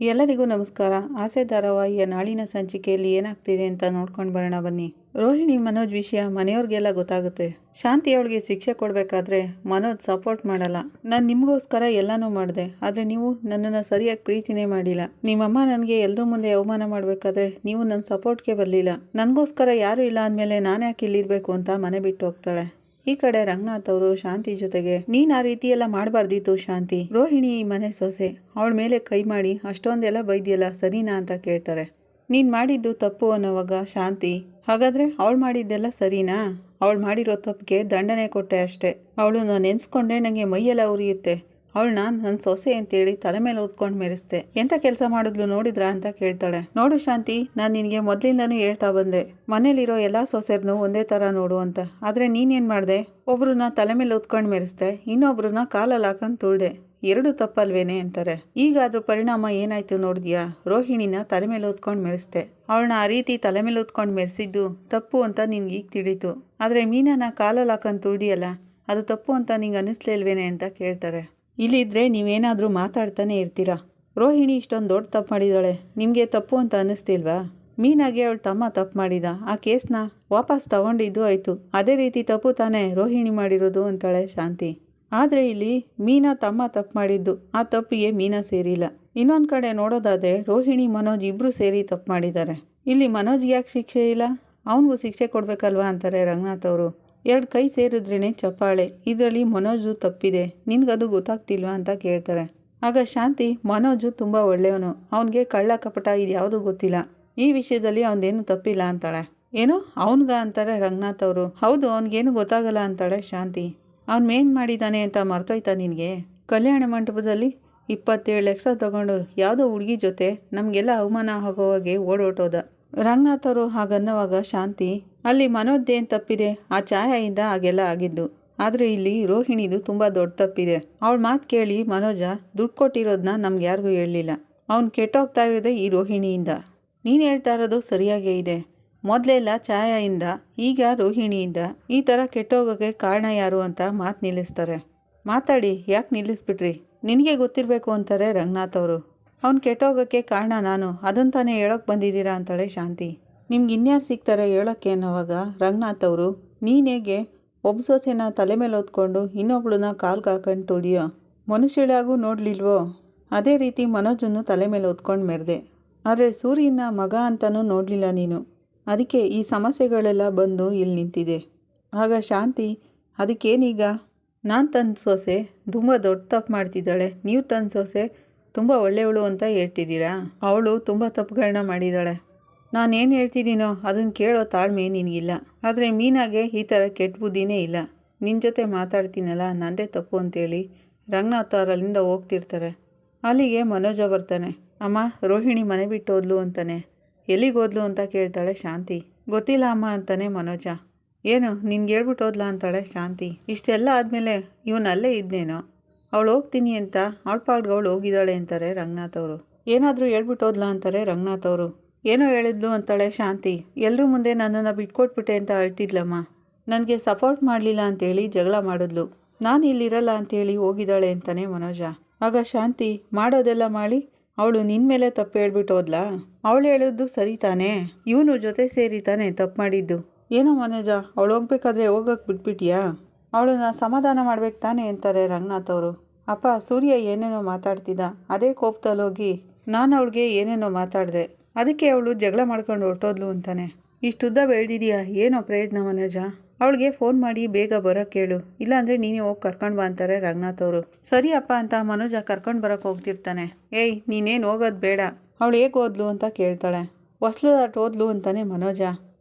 ಎಲ್ಲರಿಗೂ ನಮಸ್ಕಾರ. ಆಸೆ ಧಾರಾವಾಹಿಯ ನಾಳಿನ ಸಂಚಿಕೆಯಲ್ಲಿ ಏನಾಗ್ತಿದೆ ಅಂತ ನೋಡ್ಕೊಂಡು ಬರೋಣ ಬನ್ನಿ. ರೋಹಿಣಿ ಮನೋಜ್ ವಿಷಯ ಮನೆಯವ್ರಿಗೆಲ್ಲ ಗೊತ್ತಾಗುತ್ತೆ. ಶಾಂತಿ ಅವಳಿಗೆ ಶಿಕ್ಷೆ ಕೊಡಬೇಕಾದ್ರೆ ಮನೋಜ್ ಸಪೋರ್ಟ್ ಮಾಡಲ್ಲ. ನಾನು ನಿಮಗೋಸ್ಕರ ಎಲ್ಲನೂ ಮಾಡಿದೆ. ಆದರೆ ನೀವು ನನ್ನನ್ನು ಸರಿಯಾಗಿ ಪ್ರೀತಿನೇ ಮಾಡಿಲ್ಲ. ನಿಮ್ಮಮ್ಮ ನನಗೆ ಎಲ್ಲರ ಮುಂದೆ ಅವಮಾನ ಮಾಡಬೇಕಾದ್ರೆ ನೀವು ನನ್ನ ಸಪೋರ್ಟ್ಗೆ ಬರಲಿಲ್ಲ. ನನಗೋಸ್ಕರ ಯಾರೂ ಇಲ್ಲ ಅಂದಮೇಲೆ ನಾನು ಯಾಕೆ ಇಲ್ಲಿರಬೇಕು ಅಂತ ಮನೆ ಬಿಟ್ಟು ಹೋಗ್ತಾಳೆ. ಈ ಕಡೆ ರಂಗನಾಥ್ ಅವರು ಶಾಂತಿ ಜೊತೆಗೆ, ನೀನ್ ಆ ರೀತಿ ಎಲ್ಲ ಮಾಡಬಾರ್ದಿತ್ತು ಶಾಂತಿ. ರೋಹಿಣಿ ಮನೆ ಸೊಸೆ. ಅವಳ ಮೇಲೆ ಕೈ ಮಾಡಿ, ಅಷ್ಟೊಂದೆಲ್ಲ ಬೈದಿಯಲ್ಲ ಸರಿನಾ ಅಂತ ಕೇಳ್ತಾರೆ. ನೀನ್ ಮಾಡಿದ್ದು ತಪ್ಪು ಅನ್ನೋವಾಗ ಶಾಂತಿ. ಹಾಗಾದ್ರೆ ಅವಳು ಮಾಡಿದ್ದೆಲ್ಲ ಸರಿನಾ? ಅವಳು ಮಾಡಿರೋ ತಪ್ಪಿಗೆ ದಂಡನೆ ಕೊಟ್ಟೆ ಅಷ್ಟೇ. ಅವಳು ನಾನು ನೆನ್ಸ್ಕೊಂಡ್ರೆ ನನಗೆ ಮೈಯೆಲ್ಲ ಉರಿಯುತ್ತೆ. ಅವಳನ್ನ ನನ್ನ ಸೊಸೆ ಅಂತೇಳಿ ತಲೆ ಮೇಲೆ ಉತ್ಕೊಂಡು ಮೆರೆಸ್ದೆ. ಎಂತ ಕೆಲಸ ಮಾಡಿದ್ಲು ನೋಡಿದ್ರ? ಅಂತ ಕೇಳ್ತಾಳೆ. ನೋಡು ಶಾಂತಿ, ನಾನು ನಿನಗೆ ಮೊದಲಿಂದಾನು ಹೇಳ್ತಾ ಬಂದೆ. ಮನೇಲಿರೋ ಎಲ್ಲ ಸೊಸೆರ್ನು ಒಂದೇ ಥರ ನೋಡು ಅಂತ. ಆದರೆ ನೀನೇನು ಮಾಡಿದೆ? ಒಬ್ರನ್ನ ತಲೆ ಮೇಲೆ ಉತ್ಕೊಂಡು ಮೆರೆಸ್ದೆ. ಇನ್ನೊಬ್ರನ್ನ ಕಾಲಲ್ಲಿ ಹಾಕೊಂಡು ತುಳ್ದೆ. ಎರಡು ತಪ್ಪಲ್ವೇನೆ? ಅಂತಾರೆ. ಈಗ ಅದ್ರ ಪರಿಣಾಮ ಏನಾಯ್ತು ನೋಡಿದ್ಯಾ? ರೋಹಿಣಿನ ತಲೆ ಮೇಲೆ ಹೊತ್ಕೊಂಡು ಮೆರೆಸ್ದೆ. ಅವಳನ್ನ ಆ ರೀತಿ ತಲೆ ಮೇಲೆ ಹೊತ್ಕೊಂಡು ಮೆರೆಸಿದ್ದು ತಪ್ಪು ಅಂತ ನಿನ್ಗೆ ಈಗ ತಿಳಿತು. ಆದರೆ ಮೀನನ್ನ ಕಾಲಲ್ಲಿ ಹಾಕೊಂಡು ತುಳ್ದಿಯಲ್ಲ, ಅದು ತಪ್ಪು ಅಂತ ನಿಂಗೆ ಅನ್ನಿಸ್ಲಿಲ್ವೇನೆ ಅಂತ ಕೇಳ್ತಾರೆ. ಇಲ್ಲಿದ್ರೆ ನೀವೇನಾದರೂ ಮಾತಾಡ್ತಾನೆ ಇರ್ತೀರಾ? ರೋಹಿಣಿ ಇಷ್ಟೊಂದು ದೊಡ್ಡ ತಪ್ಪು ಮಾಡಿದಾಳೆ. ನಿಮಗೆ ತಪ್ಪು ಅಂತ ಅನ್ನಿಸ್ತಿಲ್ವಾ? ಮೀನಾಗೆ ಅವಳು ತಮ್ಮ ತಪ್ಪು ಮಾಡಿದ. ಆ ಕೇಸ್ನ ವಾಪಸ್ ತಗೊಂಡಿದ್ದು ಆಯಿತು. ಅದೇ ರೀತಿ ತಪ್ಪು ತಾನೇ ರೋಹಿಣಿ ಮಾಡಿರೋದು ಅಂತಾಳೆ ಶಾಂತಿ. ಆದರೆ ಇಲ್ಲಿ ಮೀನಾ ತಮ್ಮ ತಪ್ಪು ಮಾಡಿದ್ದು. ಆ ತಪ್ಪಿಗೆ ಮೀನಾ ಸೇರಿಲ್ಲ. ಇನ್ನೊಂದು ಕಡೆ ನೋಡೋದಾದರೆ ರೋಹಿಣಿ, ಮನೋಜ್ ಇಬ್ಬರು ಸೇರಿ ತಪ್ಪು ಮಾಡಿದ್ದಾರೆ. ಇಲ್ಲಿ ಮನೋಜ್ಗೆ ಯಾಕೆ ಶಿಕ್ಷೆ ಇಲ್ಲ? ಅವನಿಗೂ ಶಿಕ್ಷೆ ಕೊಡಬೇಕಲ್ವಾ ಅಂತಾರೆ ರಂಗನಾಥ್ ಅವರು. ಎರಡು ಕೈ ಸೇರಿದ್ರೇ ಚಪ್ಪಾಳೆ. ಇದರಲ್ಲಿ ಮನೋಜು ತಪ್ಪಿದೆ. ನಿನಗದು ಗೊತ್ತಾಗ್ತಿಲ್ವಾ ಅಂತ ಕೇಳ್ತಾರೆ. ಆಗ ಶಾಂತಿ, ಮನೋಜು ತುಂಬ ಒಳ್ಳೆಯವನು. ಅವನಿಗೆ ಕಳ್ಳ ಕಪಟ ಇದು ಯಾವುದೂ ಗೊತ್ತಿಲ್ಲ. ಈ ವಿಷಯದಲ್ಲಿ ಅವನದೇನು ತಪ್ಪಿಲ್ಲ ಅಂತಾಳೆ. ಏನು ಅವನ್ಗ ಅಂತಾರೆ ರಂಗನಾಥ್ ಅವರು. ಹೌದು, ಅವನಿಗೇನು ಗೊತ್ತಾಗಲ್ಲ ಅಂತಾಳೆ ಶಾಂತಿ. ಅವ್ನು ಮೇನ್ ಮಾಡಿದ್ದಾನೆ ಅಂತ ಮರ್ತೋಯ್ತಾ ನಿನಗೆ? ಕಲ್ಯಾಣ ಮಂಟಪದಲ್ಲಿ ಇಪ್ಪತ್ತೇಳು ಲಕ್ಷ ತಗೊಂಡು ಯಾವುದೋ ಹುಡುಗಿ ಜೊತೆ ನಮಗೆಲ್ಲ ಅವಮಾನ ಆಗೋ ಹಾಗೆ ಓಡೋಟೋದ. ರಂಗನಾಥ್ ಅವರು ಹಾಗನ್ನುವಾಗ ಶಾಂತಿ ಅಲ್ಲಿ ಮನೋಜ್ದೇನು ತಪ್ಪಿದೆ? ಆ ಛಾಯೆಯಿಂದ ಹಾಗೆಲ್ಲ ಆಗಿದ್ದು. ಆದರೆ ಇಲ್ಲಿ ರೋಹಿಣಿದು ತುಂಬ ದೊಡ್ಡ ತಪ್ಪಿದೆ. ಅವಳ ಮಾತು ಕೇಳಿ ಮನೋಜ ದುಡ್ಡು ಕೊಟ್ಟಿರೋದನ್ನ ನಮ್ಗೆ ಯಾರಿಗೂ ಹೇಳಲಿಲ್ಲ. ಅವ್ನು ಕೆಟ್ಟೋಗ್ತಾ ಇರೋದೇ ಈ ರೋಹಿಣಿಯಿಂದ. ನೀನು ಹೇಳ್ತಾ ಇರೋದು ಸರಿಯಾಗೇ ಇದೆ. ಮೊದಲೆಲ್ಲ ಛಾಯೆಯಿಂದ, ಈಗ ರೋಹಿಣಿಯಿಂದ. ಈ ಥರ ಕೆಟ್ಟೋಗೋಕ್ಕೆ ಕಾರಣ ಯಾರು ಅಂತ ಮಾತು ನಿಲ್ಲಿಸ್ತಾರೆ. ಮಾತಾಡಿ, ಯಾಕೆ ನಿಲ್ಲಿಸ್ಬಿಟ್ರಿ? ನಿನಗೆ ಗೊತ್ತಿರಬೇಕು ಅಂತಾರೆ ರಂಗನಾಥ್ ಅವರು. ಅವ್ನು ಕೆಟ್ಟೋಗೋಕ್ಕೆ ಕಾರಣ ನಾನು. ಅದಂತಾನೆ ಹೇಳೋಕೆ ಬಂದಿದ್ದೀರಾ ಅಂತಾಳೆ ಶಾಂತಿ. ನಿಮ್ಗೆ ಇನ್ಯಾರು ಸಿಗ್ತಾರೆ ಹೇಳೋಕ್ಕೆ ಅನ್ನೋವಾಗ ರಂಗನಾಥ್ ಅವರು ನೀನೇಗೆ ಒಬ್ಬ ಸೊಸೆನ ತಲೆ ಮೇಲೆ ಹೊತ್ಕೊಂಡು ಇನ್ನೊಬ್ಳನ್ನ ಕಾಲ್ಗೆ ಹಾಕೊಂಡು ತುಳಿಯೋ? ಮನುಷ್ಯಳಾಗೂ ನೋಡಲಿಲ್ವೋ? ಅದೇ ರೀತಿ ಮನೋಜನ್ನು ತಲೆ ಮೇಲೆ ಹೊತ್ಕೊಂಡು ಮೆರೆದೆ. ಆದರೆ ಸೂರ್ಯನ ಮಗ ಅಂತಲೂ ನೋಡಲಿಲ್ಲ ನೀನು. ಅದಕ್ಕೆ ಈ ಸಮಸ್ಯೆಗಳೆಲ್ಲ ಬಂದು ಇಲ್ಲಿ ನಿಂತಿದೆ. ಆಗ ಶಾಂತಿ, ಅದಕ್ಕೇನೀಗ? ನಾನು ತನ್ನ ಸೊಸೆ, ತುಂಬ ದೊಡ್ಡ ತಪ್ಪು ಮಾಡ್ತಿದ್ದಾಳೆ. ನೀವು ತನ್ನ ಸೊಸೆ, ತುಂಬ ಒಳ್ಳೆಯವಳು ಅಂತ ಹೇಳ್ತಿದ್ದೀರಾ? ಅವಳು ತುಂಬ ತಪ್ಪುಗಳನ್ನ ಮಾಡಿದ್ದಾಳೆ ನಾನೇನು ಹೇಳ್ತಿದ್ದೀನೋ ಅದನ್ನು ಕೇಳೋ ತಾಳ್ಮೆ ನಿನಗಿಲ್ಲ. ಆದರೆ ಮೀನಾಗೆ ಈ ಥರ ಕೆಟ್ಟ ಬುದ್ಧಿನೇ ಇಲ್ಲ. ನಿನ್ನ ಜೊತೆ ಮಾತಾಡ್ತೀನಲ್ಲ, ನಂದೇ ತಪ್ಪು ಅಂತೇಳಿ ರಂಗನಾಥ್ ಅವರಲ್ಲಿಂದ ಹೋಗ್ತಿರ್ತಾರೆ. ಅಲ್ಲಿಗೆ ಮನೋಜ ಬರ್ತಾನೆ. ಅಮ್ಮ, ರೋಹಿಣಿ ಮನೆ ಬಿಟ್ಟು ಹೋದ್ಲು ಅಂತಾನೆ. ಎಲ್ಲಿಗೆ ಹೋದ್ಲು ಅಂತ ಕೇಳ್ತಾಳೆ ಶಾಂತಿ. ಗೊತ್ತಿಲ್ಲ ಅಮ್ಮ ಅಂತಾನೆ ಮನೋಜ. ಏನು, ನಿನ್ಗೆ ಹೇಳ್ಬಿಟ್ಟು ಹೋದ್ಲಾ ಅಂತಾಳೆ ಶಾಂತಿ. ಇಷ್ಟೆಲ್ಲ ಆದಮೇಲೆ ಇವನಲ್ಲೇ ಇದ್ನೇನೋ? ಅವಳು ಹೋಗ್ತೀನಿ ಅಂತ, ಅವಳ ಪಾಡ್ಗೆ ಅವಳು ಹೋಗಿದ್ದಾಳೆ ಅಂತಾರೆ ರಂಗನಾಥ್ ಅವರು. ಏನಾದರೂ ಹೇಳ್ಬಿಟ್ಟು ಹೋದ್ಲಾ ಅಂತಾರೆ ರಂಗನಾಥ್ ಅವರು. ಏನೋ ಹೇಳಿದ್ಲು ಅಂತಾಳೆ ಶಾಂತಿ. ಎಲ್ಲರೂ ಮುಂದೆ ನನ್ನನ್ನು ಬಿಟ್ಕೊಟ್ಬಿಟ್ಟೆ ಅಂತ ಅಳ್ತಿದ್ಲಮ್ಮ. ನನಗೆ ಸಪೋರ್ಟ್ ಮಾಡಲಿಲ್ಲ ಅಂತೇಳಿ ಜಗಳ ಮಾಡಿದ್ಲು. ನಾನು ಇಲ್ಲಿರಲ್ಲ ಅಂತೇಳಿ ಹೋಗಿದ್ದಾಳೆ ಅಂತಾನೆ ಮನೋಜ. ಆಗ ಶಾಂತಿ, ಮಾಡೋದೆಲ್ಲ ಮಾಡಿ, ಅವಳು ನಿನ್ನ ಮೇಲೆ ತಪ್ಪು ಹೇಳ್ಬಿಟ್ಟು ಹೋದ್ಲಾ? ಅವಳು ಹೇಳಿದ್ದು ಸರಿ ತಾನೇ? ಇವನು ಜೊತೆ ಸೇರಿ ತಾನೆ ತಪ್ಪು ಮಾಡಿದ್ದು? ಏನೋ ಮನೋಜ, ಅವಳು ಹೋಗ್ಬೇಕಾದ್ರೆ ಹೋಗಕ್ಕೆ ಬಿಟ್ಬಿಟ್ಯಾ? ಅವಳನ್ನ ಸಮಾಧಾನ ಮಾಡ್ಬೇಕು ತಾನೆ ಅಂತಾರೆ ರಂಗನಾಥ್ ಅವರು. ಅಪ್ಪ, ಸೂರ್ಯ ಏನೇನೋ ಮಾತಾಡ್ತಿದ್ದ. ಅದೇ ಕೋಪದಲ್ಲಿ ಹೋಗಿ ನಾನು ಅವಳಿಗೆ ಏನೇನೋ ಮಾತಾಡಿದೆ. ಅದಕ್ಕೆ ಅವಳು ಜಗಳ ಮಾಡ್ಕೊಂಡು ಹೊರಟೋದ್ಲು ಅಂತಾನೆ. ಇಷ್ಟುದ್ದ ಬೆಳೆದಿದೆಯಾ? ಏನೋ ಪ್ರಯೋಜನ ಮನೋಜ. ಅವಳಿಗೆ ಫೋನ್ ಮಾಡಿ ಬೇಗ ಬರೋಕ್ಕೆ ಕೇಳು. ಇಲ್ಲಾಂದರೆ ನೀನೇ ಹೋಗಿ ಕರ್ಕೊಂಡು ಬಾ ಅಂತಾರೆ ರಂಗನಾಥ್ ಅವರು. ಸರಿ ಅಪ್ಪ ಅಂತ ಮನೋಜ ಕರ್ಕೊಂಡು ಬರೋಕೆ ಹೋಗ್ತಿರ್ತಾನೆ. ಏಯ್, ನೀನೇನು ಹೋಗೋದು ಬೇಡ. ಅವಳು ಹೇಗೆ ಓದ್ಲು ಅಂತ ಕೇಳ್ತಾಳೆ. ಹೊಸ್ಲದಾಟ ಓದ್ಲು ಅಂತಾನೆ ಮನೋಜ.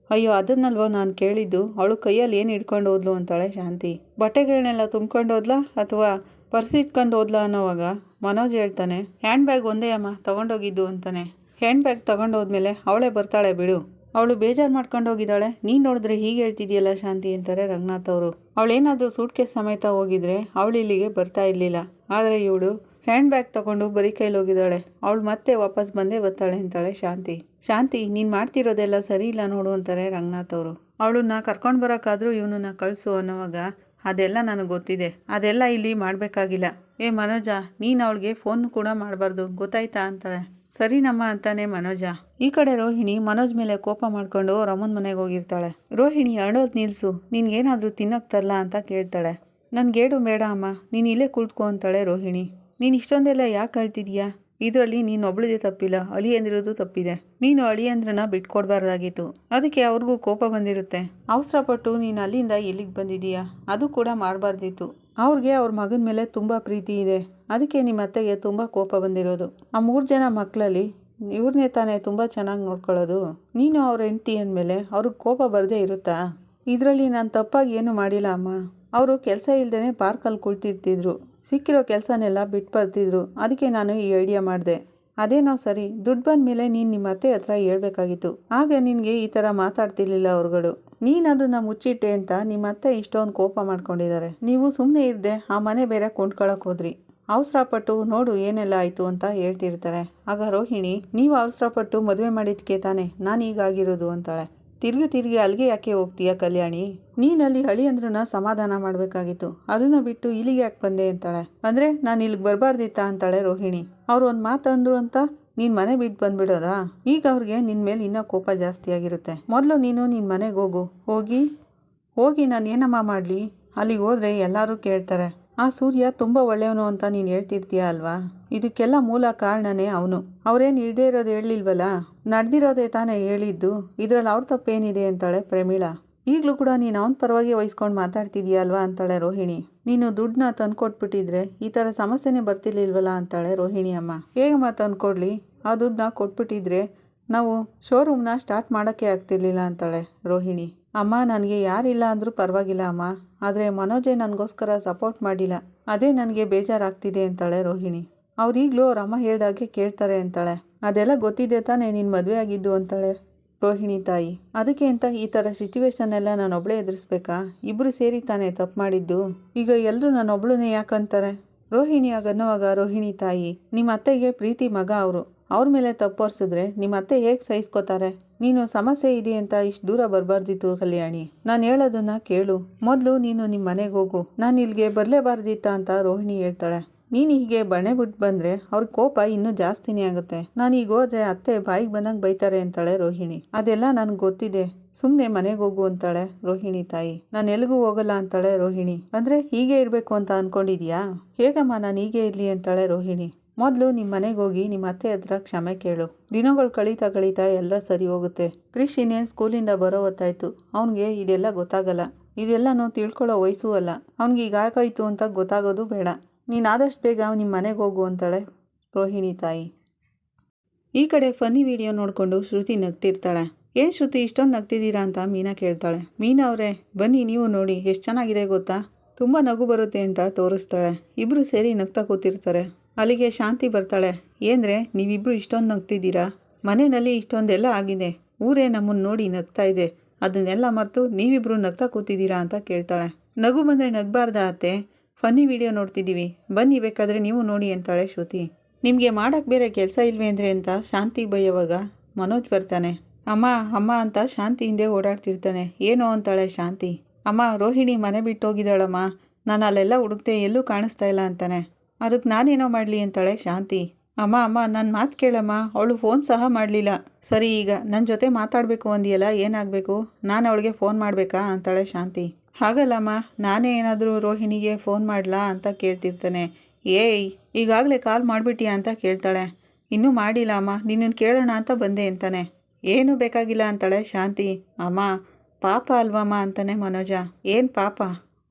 ಅಯ್ಯೋ, ಅದನ್ನಲ್ವೋ ನಾನು ಕೇಳಿದ್ದು? ಅವಳು ಕೈಯಲ್ಲಿ ಏನು ಹಿಡ್ಕೊಂಡು ಓದ್ಲು ಅಂತಾಳೆ ಶಾಂತಿ. ಬಟ್ಟೆಗಳನ್ನೆಲ್ಲ ತುಂಬ್ಕೊಂಡು ಹೋದ್ಲಾ ಅಥವಾ ಪರ್ಸಿ ಇಟ್ಕೊಂಡು ಹೋದ್ಲಾ ಅನ್ನೋವಾಗ ಮನೋಜ್ ಹೇಳ್ತಾನೆ, ಹ್ಯಾಂಡ್ ಬ್ಯಾಗ್ ಒಂದೇ ಅಮ್ಮ, ತೊಗೊಂಡೋಗಿದ್ದು ಅಂತಾನೆ. ಹ್ಯಾಂಡ್ ಬ್ಯಾಗ್ ತೊಗೊಂಡೋದ್ಮೇಲೆ ಅವಳೇ ಬರ್ತಾಳೆ ಬಿಡು. ಅವಳು ಬೇಜಾರು ಮಾಡ್ಕೊಂಡು ಹೋಗಿದ್ದಾಳೆ. ನೀನು ನೋಡಿದ್ರೆ ಹೀಗೆ ಹೇಳ್ತಿದ್ಯಲ್ಲ ಶಾಂತಿ ಅಂತಾರೆ ರಂಗನಾಥ್ ಅವರು. ಅವಳೇನಾದರೂ ಸೂಟ್ಕೇಸ್ ಸಮೇತ ಹೋಗಿದ್ರೆ ಅವಳು ಇಲ್ಲಿಗೆ ಬರ್ತಾ ಇರಲಿಲ್ಲ. ಆದರೆ ಇವಳು ಹ್ಯಾಂಡ್ ಬ್ಯಾಗ್ ತಗೊಂಡು ಬರೀ ಕೈಲಿ ಹೋಗಿದ್ದಾಳೆ. ಅವಳು ಮತ್ತೆ ವಾಪಸ್ ಬಂದೇ ಬರ್ತಾಳೆ ಅಂತಾಳೆ ಶಾಂತಿ. ಶಾಂತಿ, ನೀನು ಮಾಡ್ತಿರೋದೆಲ್ಲ ಸರಿ ಇಲ್ಲ ನೋಡು ಅಂತಾರೆ ರಂಗನಾಥ್ ಅವರು. ಅವಳನ್ನ ಕರ್ಕೊಂಡು ಬರೋಕ್ಕಾದ್ರೂ ಇವನನ್ನ ಕಳಿಸು ಅನ್ನೋವಾಗ ಅದೆಲ್ಲ ನನಗೆ ಗೊತ್ತಿದೆ. ಅದೆಲ್ಲ ಇಲ್ಲಿ ಮಾಡಬೇಕಾಗಿಲ್ಲ. ಏ ಮನೋಜ, ನೀನು ಅವಳಿಗೆ ಫೋನ್ ಕೂಡ ಮಾಡಬಾರ್ದು. ಗೊತ್ತಾಯ್ತಾ ಅಂತಾಳೆ. ಸರಿನಮ್ಮ ಅಂತಾನೆ ಮನೋಜ. ಈ ಕಡೆ ರೋಹಿಣಿ ಮನೋಜ್ ಮೇಲೆ ಕೋಪ ಮಾಡ್ಕೊಂಡು ರಮನ್ ಮನೆಗೆ ಹೋಗಿರ್ತಾಳೆ. ರೋಹಿಣಿ ಅಳೋದು ನಿಲ್ಸು, ನಿನ್ಗೇನಾದರೂ ತಿನ್ನೋಕ್ ತರಲ್ಲ ಅಂತ ಕೇಳ್ತಾಳೆ. ನನ್ಗೇಡು ಬೇಡ ಅಮ್ಮ ನೀನು ಇಲ್ಲೇ ಕುಳಿತ್ಕೊ ಅಂತಾಳೆ ರೋಹಿಣಿ. ನೀನು ಇಷ್ಟೊಂದೆಲ್ಲ ಯಾಕೆ ಅಳ್ತಿದ್ಯಾ? ಇದರಲ್ಲಿ ನೀನು ಒಬ್ಳದೇ ತಪ್ಪಿಲ್ಲ, ಅಳಿ ಅಂದಿರೋದು ತಪ್ಪಿದೆ. ನೀನು ಅಳಿ ಅಂದ್ರನ್ನ ಬಿಟ್ಕೊಡ್ಬಾರ್ದಾಗಿತ್ತು ಅದಕ್ಕೆ ಅವ್ರಿಗೂ ಕೋಪ ಬಂದಿರುತ್ತೆ. ಅವಸರಪಟ್ಟು ನೀನು ಅಲ್ಲಿಂದ ಇಲ್ಲಿಗೆ ಬಂದಿದೀಯಾ? ಅದು ಕೂಡ ಮಾಡಬಾರ್ದಿತ್ತು ಅವ್ರಿಗೆ ಅವ್ರ ಮಗನ ಮೇಲೆ ತುಂಬ ಪ್ರೀತಿ ಇದೆ. ಅದಕ್ಕೆ ನಿಮ್ಮ ಅತ್ತೆಗೆ ತುಂಬ ಕೋಪ ಬಂದಿರೋದು. ಆ ಮೂರು ಜನ ಮಕ್ಕಳಲ್ಲಿ ಇವ್ರನ್ನೇ ತಾನೇ ತುಂಬ ಚೆನ್ನಾಗಿ ನೋಡ್ಕೊಳ್ಳೋದು. ನೀನು ಅವ್ರ ಹೆಂಡ್ತಿ ಅಂದಮೇಲೆ ಅವ್ರಿಗೆ ಕೋಪ ಬರದೇ ಇರುತ್ತಾ? ಇದರಲ್ಲಿ ನಾನು ತಪ್ಪಾಗಿ ಏನು ಮಾಡಿಲ್ಲ ಅಮ್ಮ. ಅವರು ಕೆಲಸ ಇಲ್ಲದೇ ಪಾರ್ಕಲ್ಲಿ ಕುಳಿತಿರ್ತಿದ್ರು. ಸಿಕ್ಕಿರೋ ಕೆಲಸನೆಲ್ಲ ಬಿಟ್ಟು ಬರ್ತಿದ್ರು ಅದಕ್ಕೆ ನಾನು ಈ ಐಡಿಯಾ ಮಾಡಿದೆ. ಅದೇನೋ ಸರಿ, ದುಡ್ಡು ಬಂದ ಮೇಲೆ ನೀನು ನಿಮ್ಮ ಅತ್ತೆ ಹತ್ರ ಹೇಳ್ಬೇಕಾಗಿತ್ತು. ಆಗ ನಿನಗೆ ಈ ಥರ ಮಾತಾಡ್ತಿರ್ಲಿಲ್ಲ ಅವ್ರುಗಳು. ನೀನು ಅದನ್ನು ಮುಚ್ಚಿಟ್ಟೆ ಅಂತ ನಿಮ್ಮ ಅತ್ತೆ ಇಷ್ಟೊಂದು ಕೋಪ ಮಾಡ್ಕೊಂಡಿದ್ದಾರೆ. ನೀವು ಸುಮ್ಮನೆ ಇರದೆ ಆ ಮನೆ ಬೇರೆ ಕೊಂಡ್ಕೊಳಕ್ಕೆ ಹೋದ್ರಿ. ಅವಸರಪಟ್ಟು ನೋಡು ಏನೆಲ್ಲ ಆಯಿತು ಅಂತ ಹೇಳ್ತಿರ್ತಾರೆ. ಆಗ ರೋಹಿಣಿ, ನೀವು ಅವಸರಪಟ್ಟು ಮದುವೆ ಮಾಡಿದ್ಕೆ ತಾನೆ? ನಾನು ಈಗ ಆಗಿರೋದು ಅಂತಾಳೆ. ತಿರುಗಿ ತಿರುಗಿ ಅಲ್ಲಿಗೆ ಯಾಕೆ ಹೋಗ್ತೀಯ ಕಲ್ಯಾಣಿ? ನೀನಲ್ಲಿ ಹಳಿ ಅಂದ್ರನ್ನ ಸಮಾಧಾನ ಮಾಡಬೇಕಾಗಿತ್ತು. ಅದನ್ನ ಬಿಟ್ಟು ಇಲ್ಲಿಗೆ ಯಾಕೆ ಬಂದೆ? ಅಂತಾಳೆ. ಅಂದರೆ ನಾನು ಇಲ್ಲಿಗೆ ಬರಬಾರ್ದಿತ್ತ? ಅಂತಾಳೆ ರೋಹಿಣಿ. ಅವ್ರು ಒಂದು ಮಾತು ಅಂದ್ರು ಅಂತ ನೀನು ಮನೆ ಬಿಟ್ಟು ಬಂದ್ಬಿಡೋದಾ? ಈಗ ಅವ್ರಿಗೆ ನಿನ್ನ ಮೇಲೆ ಇನ್ನೂ ಕೋಪ ಜಾಸ್ತಿ ಆಗಿರುತ್ತೆ. ಮೊದಲು ನೀನು ನಿನ್ನ ಮನೆಗೆ ಹೋಗು. ಹೋಗಿ ಹೋಗಿ ನಾನು ಏನಮ್ಮ ಮಾಡಲಿ? ಅಲ್ಲಿಗೆ ಹೋದರೆ ಎಲ್ಲರೂ ಕೇಳ್ತಾರೆ. ಆ ಸೂರ್ಯ ತುಂಬ ಒಳ್ಳೆಯವನು ಅಂತ ನೀನು ಹೇಳ್ತಿರ್ತೀಯ ಅಲ್ವಾ? ಇದಕ್ಕೆಲ್ಲ ಮೂಲ ಕಾರಣನೇ ಅವನು. ಅವರೇನು ಇಳದೇ ಇರೋದು ಹೇಳಲಿಲ್ವಲ್ಲ? ನಡೆದಿರೋದೇ ತಾನೇ ಹೇಳಿದ್ದು. ಇದರಲ್ಲಿ ಅವ್ರ ತಪ್ಪೇನಿದೆ ಅಂತಾಳೆ ಪ್ರಮೀಳಾ. ಈಗಲೂ ಕೂಡ ನೀನು ಅವನ ಪರವಾಗಿ ವಹಿಸ್ಕೊಂಡು ಮಾತಾಡ್ತಿದೀಯ ಅಲ್ವಾ ಅಂತಾಳೆ ರೋಹಿಣಿ. ನೀನು ದುಡ್ಡನ್ನ ತಂದುಕೊಟ್ಬಿಟ್ಟಿದ್ರೆ ಈ ಥರ ಸಮಸ್ಯೆನೇ ಬರ್ತಿರ್ಲಿಲ್ವಲ್ಲ ಅಂತಾಳೆ ರೋಹಿಣಿ ಅಮ್ಮ. ಹೇಗಮ್ಮ ತಂದ್ಕೊಡ್ಲಿ? ಆ ದುಡ್ಡನ್ನ ಕೊಟ್ಬಿಟ್ಟಿದ್ರೆ ನಾವು ಶೋರೂಮ್ನ ಸ್ಟಾರ್ಟ್ ಮಾಡೋಕ್ಕೆ ಆಗ್ತಿರ್ಲಿಲ್ಲ ಅಂತಾಳೆ ರೋಹಿಣಿ. ಅಮ್ಮ, ನನಗೆ ಯಾರಿಲ್ಲ ಅಂದರೂ ಪರವಾಗಿಲ್ಲ ಅಮ್ಮ. ಆದರೆ ಮನೋಜೆ ನನಗೋಸ್ಕರ ಸಪೋರ್ಟ್ ಮಾಡಿಲ್ಲ. ಅದೇ ನನಗೆ ಬೇಜಾರಾಗ್ತಿದೆ ಅಂತಾಳೆ ರೋಹಿಣಿ. ಅವ್ರೀಗಲೂ ಅವ್ರ ಅಮ್ಮ ಹೇಳ್ದಾಗೆ ಕೇಳ್ತಾರೆ ಅಂತಾಳೆ. ಅದೆಲ್ಲ ಗೊತ್ತಿದೆ ತಾನೇ, ನೀನು ಮದುವೆ ಆಗಿದ್ದು ಅಂತಾಳೆ ರೋಹಿಣಿ ತಾಯಿ. ಅದಕ್ಕೆ ಅಂತ ಈ ಥರ ಸಿಚುವೇಶನ್ನೆಲ್ಲ ನಾನು ಒಬ್ಬಳೇ ಎದುರಿಸ್ಬೇಕಾ? ಇಬ್ಬರು ಸೇರಿ ತಾನೇ ತಪ್ಪು ಮಾಡಿದ್ದು. ಈಗ ಎಲ್ಲರೂ ನಾನು ಒಬ್ಳನ್ನೇ ಯಾಕಂತಾರೆ? ರೋಹಿಣಿ ಆಗನ್ನೋವಾಗ ರೋಹಿಣಿ ತಾಯಿ. ನಿಮ್ಮ ಅತ್ತೆಗೆ ಪ್ರೀತಿ ಮಗ ಅವರು. ಅವ್ರ ಮೇಲೆ ತಪ್ಪು ಹೊರ್ಸಿದ್ರೆ ನಿಮ್ಮ ಅತ್ತೆ ಹೇಗೆ ಸಹಿಸ್ಕೋತಾರೆ? ನೀನು ಸಮಸ್ಯೆ ಇದೆ ಅಂತ ಇಷ್ಟು ದೂರ ಬರಬಾರ್ದಿತ್ತು ಕಲ್ಯಾಣಿ. ನಾನು ಹೇಳೋದನ್ನ ಕೇಳು. ಮೊದಲು ನೀನು ನಿಮ್ಮ ಮನೆಗೆ ಹೋಗು. ನಾನು ಇಲ್ಲಿಗೆ ಬರಲೇಬಾರ್ದಿತ್ತ ಅಂತ ರೋಹಿಣಿ ಹೇಳ್ತಾಳೆ. ನೀನು ಹೀಗೆ ಬಣೆ ಬಿಟ್ಟು ಬಂದರೆ ಅವ್ರ ಕೋಪ ಇನ್ನೂ ಜಾಸ್ತಿನೇ ಆಗುತ್ತೆ. ನಾನು ಈಗ ಹೋದ್ರೆ ಅತ್ತೆ ಬಾಯಿಗೆ ಬಂದಂಗೆ ಬೈತಾರೆ ಅಂತಾಳೆ ರೋಹಿಣಿ. ಅದೆಲ್ಲ ನನಗೆ ಗೊತ್ತಿದೆ. ಸುಮ್ಮನೆ ಮನೆಗೆ ಹೋಗು ಅಂತಾಳೆ ರೋಹಿಣಿ ತಾಯಿ. ನಾನು ಎಲ್ಲಿಗೂ ಹೋಗಲ್ಲ ಅಂತಾಳೆ ರೋಹಿಣಿ. ಅಂದರೆ ಹೀಗೆ ಇರಬೇಕು ಅಂತ ಅಂದ್ಕೊಂಡಿದ್ಯಾ ಹೇಗಮ್ಮ ನಾನು ಹೀಗೆ ಇರಲಿ ಅಂತಾಳೆ ರೋಹಿಣಿ. ಮೊದಲು ನಿಮ್ಮ ಮನೆಗೆ ಹೋಗಿ ನಿಮ್ಮ ಅತ್ತೆ ಹತ್ರ ಕ್ಷಮೆ ಕೇಳು. ದಿನಗಳು ಕಳೀತಾ ಕಳೀತಾ ಎಲ್ಲ ಸರಿ ಹೋಗುತ್ತೆ. ಕ್ರಿಶ್ ಇನ್ನೇನು ಸ್ಕೂಲಿಂದ ಬರೋ ಹೊತ್ತಾಯ್ತು. ಅವನಿಗೆ ಇದೆಲ್ಲ ಗೊತ್ತಾಗಲ್ಲ. ಇದೆಲ್ಲನೂ ತಿಳ್ಕೊಳ್ಳೋ ವಯಸ್ಸೂ ಅಲ್ಲ. ಅವ್ನಿಗೆ ಈಗ ಆಗಾಯ್ತು ಅಂತ ಗೊತ್ತಾಗೋದು ಬೇಡ. ನೀನು ಆದಷ್ಟು ಬೇಗ ನಿಮ್ಮ ಮನೆಗೆ ಹೋಗು ಅಂತಾಳೆ ರೋಹಿಣಿ ತಾಯಿ. ಈ ಕಡೆ ಫನ್ನಿ ವಿಡಿಯೋ ನೋಡಿಕೊಂಡು ಶ್ರುತಿ ನಗ್ತಿರ್ತಾಳೆ. ಏನು ಶ್ರುತಿ, ಇಷ್ಟೊಂದು ನಗ್ತಿದ್ದೀರಾ ಅಂತ ಮೀನಾ ಕೇಳ್ತಾಳೆ. ಮೀನಾ ಅವರೇ, ಬನ್ನಿ ನೀವು ನೋಡಿ, ಎಷ್ಟು ಚೆನ್ನಾಗಿದೆ ಗೊತ್ತಾ? ತುಂಬ ನಗು ಬರುತ್ತೆ ಅಂತ ತೋರಿಸ್ತಾಳೆ. ಇಬ್ಬರು ಸೇರಿ ನಗ್ತಾ ಕೂತಿರ್ತಾರೆ. ಅಲ್ಲಿಗೆ ಶಾಂತಿ ಬರ್ತಾಳೆ. ಏನ್ರೆ ನೀವಿಬ್ಬರು ಇಷ್ಟೊಂದು ನಗ್ತಿದ್ದೀರಾ? ಮನೆಯಲ್ಲಿ ಇಷ್ಟೊಂದೆಲ್ಲ ಆಗಿದೆ. ಊರೇ ನಮ್ಮನ್ನು ನೋಡಿ ನಗ್ತಾ ಇದೆ. ಅದನ್ನೆಲ್ಲ ಮರೆತು ನೀವಿಬ್ಬರು ನಗ್ತಾ ಕೂತಿದ್ದೀರಾ ಅಂತ ಕೇಳ್ತಾಳೆ. ನಗು ಬಂದರೆ ನಗಬಾರ್ದ ಅತ್ತೆ? ಫನ್ನಿ ವಿಡಿಯೋ ನೋಡ್ತಿದ್ದೀವಿ. ಬನ್ನಿ, ಬೇಕಾದರೆ ನೀವು ನೋಡಿ ಅಂತಾಳೆ ಶ್ರುತಿ. ನಿಮಗೆ ಮಾಡೋಕ್ಕೆ ಬೇರೆ ಕೆಲಸ ಇಲ್ವೇ ಅಂದರೆ ಅಂತ ಶಾಂತಿ ಬೈಯೋವಾಗ ಮನೋಜ್ ಬರ್ತಾನೆ. ಅಮ್ಮ ಅಮ್ಮ ಅಂತ ಶಾಂತಿ ಹಿಂದೆ ಓಡಾಡ್ತಿರ್ತಾನೆ. ಏನೋ ಅಂತಾಳೆ ಶಾಂತಿ. ಅಮ್ಮ, ರೋಹಿಣಿ ಮನೆ ಬಿಟ್ಟು ಹೋಗಿದ್ದಾಳಮ್ಮ ನಾನು ಅಲ್ಲೆಲ್ಲ ಹುಡುಕ್ತೆ ಎಲ್ಲೂ ಕಾಣಿಸ್ತಾ ಇಲ್ಲ ಅಂತಾನೆ. ಅದಕ್ಕೆ ನಾನೇನೋ ಮಾಡಲಿ ಅಂತಾಳೆ ಶಾಂತಿ. ಅಮ್ಮ ಅಮ್ಮ ನನ್ನ ಮಾತು ಕೇಳಮ್ಮ. ಅವಳು ಫೋನ್ ಸಹ ಮಾಡಲಿಲ್ಲ. ಸರಿ ಈಗ ನನ್ನ ಜೊತೆ ಮಾತಾಡಬೇಕು ಅಂದಿಯಲ್ಲ, ಏನಾಗಬೇಕು? ನಾನು ಅವಳಿಗೆ ಫೋನ್ ಮಾಡಬೇಕಾ? ಅಂತಾಳೆ ಶಾಂತಿ. ಹಾಗಲ್ಲಮ್ಮ ನಾನೇ ಏನಾದರೂ ರೋಹಿಣಿಗೆ ಫೋನ್ ಮಾಡಲಾ ಅಂತ ಕೇಳ್ತಿರ್ತಾನೆ. ಏಯ್, ಈಗಾಗಲೇ ಕಾಲ್ ಮಾಡಿಬಿಟ್ಟಿಯಾ ಅಂತ ಕೇಳ್ತಾಳೆ. ಇನ್ನೂ ಮಾಡಿಲ್ಲ ಅಮ್ಮ ನಿನ್ನನ್ನು ಕೇಳೋಣ ಅಂತ ಬಂದೆ ಅಂತಾನೆ. ಏನೂ ಬೇಕಾಗಿಲ್ಲ ಅಂತಾಳೆ ಶಾಂತಿ. ಅಮ್ಮ, ಪಾಪ ಅಲ್ವಮ್ಮ ಅಂತಾನೆ ಮನೋಜ. ಏನು ಪಾಪ?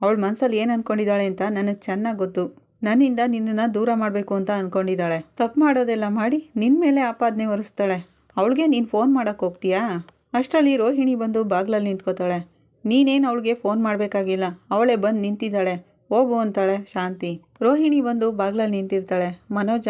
ಅವಳ ಮನಸ್ಸಲ್ಲಿ ಏನು ಅಂದ್ಕೊಂಡಿದ್ದಾಳೆ ಅಂತ ನನಗೆ ಚೆನ್ನಾಗಿ ಗೊತ್ತು. ನನ್ನಿಂದ ನಿನ್ನನ್ನು ದೂರ ಮಾಡಬೇಕು ಅಂತ ಅಂದ್ಕೊಂಡಿದ್ದಾಳೆ ತಪ್ಪು ಮಾಡೋದೆಲ್ಲ ಮಾಡಿ ನಿನ್ನ ಮೇಲೆ ಆಪಾದನೆ ಹೊರಿಸ್ತಾಳೆ ಅವಳಿಗೆ ನೀನು ಫೋನ್ ಮಾಡೋಕ್ಕೆ ಹೋಗ್ತೀಯಾ? ಅಷ್ಟರಲ್ಲಿ ರೋಹಿಣಿ ಬಂದು ಬಾಗ್ಲಲ್ಲಿ ನಿಂತ್ಕೋತಾಳೆ. ನೀನೇನು ಅವಳಿಗೆ ಫೋನ್ ಮಾಡಬೇಕಾಗಿಲ್ಲ? ಅವಳೇ ಬಂದು ನಿಂತಿದ್ದಾಳೆ. ಹೋಗು ಅಂತಾಳೆ ಶಾಂತಿ. ರೋಹಿಣಿ ಬಂದು ಬಾಗ್ಲಲ್ಲಿ ನಿಂತಿರ್ತಾಳೆ. ಮನೋಜ,